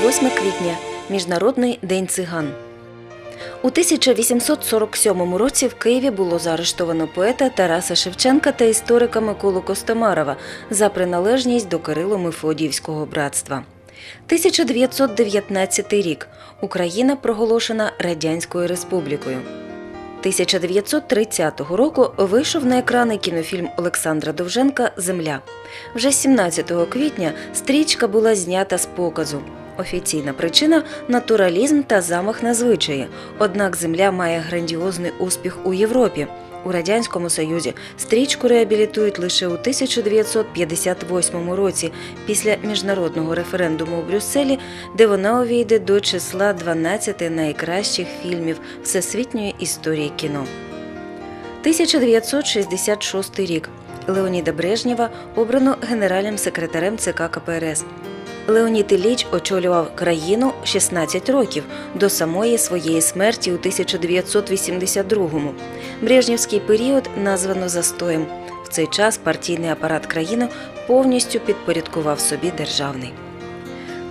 8 квітня Міжнародний день циган. У 1847 році в Києві було заарештовано поета Тараса Шевченка та історика Миколу Костомарова за приналежність до Кирило-Мефодіївського братства. 1919 рік Україна проголошена Радянською Республікою. 1930 року вийшов на екрани кінофільм Олександра Довженка Земля. Вже 17 квітня стрічка була знята з показу. Офіційна причина натуралізм та замах на звичаї. Однак земля має грандіозний успіх у Європі. У радянському союзі стрічку реабілітують лише у 1958 році після міжнародного референдуму у Брюсселі, де вона увійде до числа 12 найкращих фільмів всесвітньої історії кіно. 1966 рік Леоніда Брежнєва обрано генеральним секретарем ЦК КПРС. Леонід Ілліч очолював країну 16 років до самої своєї смерті у 1982-му. Брежнівський період названо застоєм. В цей час партійний апарат країни повністю підпорядкував собі державний.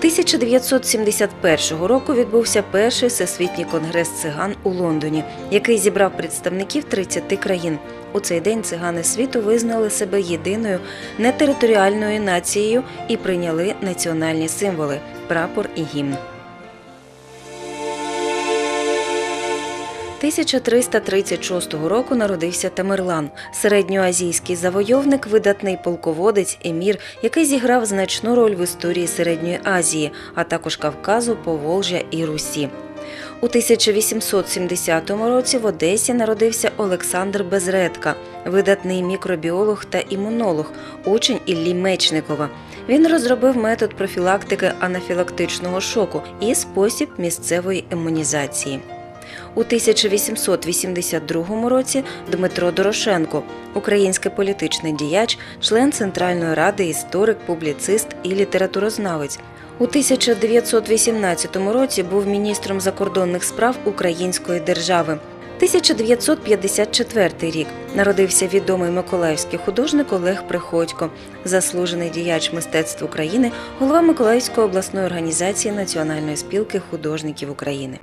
1971 року відбувся перший всесвітній конгрес циган у Лондоні, який зібрав представників 30 країн. У цей день цигани світу визнали себе єдиною нетериторіальною нацією і прийняли національні символи прапор і гімн. 1336 року народився Тамерлан, середньоазійський завойовник, видатний полководець, емір, який зіграв значну роль в історії Середньої Азії, а також Кавказу, Поволжя і Русі. У 1870 році в Одесі народився Олександр Безредка, видатний мікробіолог та імунолог, учень Іллі Мечникова. Він розробив метод профілактики анафілактичного шоку і спосіб місцевої імунізації. У 1882 році Дмитро Дорошенко, український політичний діяч, член Центральної ради, історик, публіцист і літературознавець. У 1918 році був міністром закордонних справ Української держави. 1954 рік народився відомий миколаївський художник Олег Приходько, заслужений діяч мистецтв України, голова Миколаївської обласної організації Національної спілки художників України.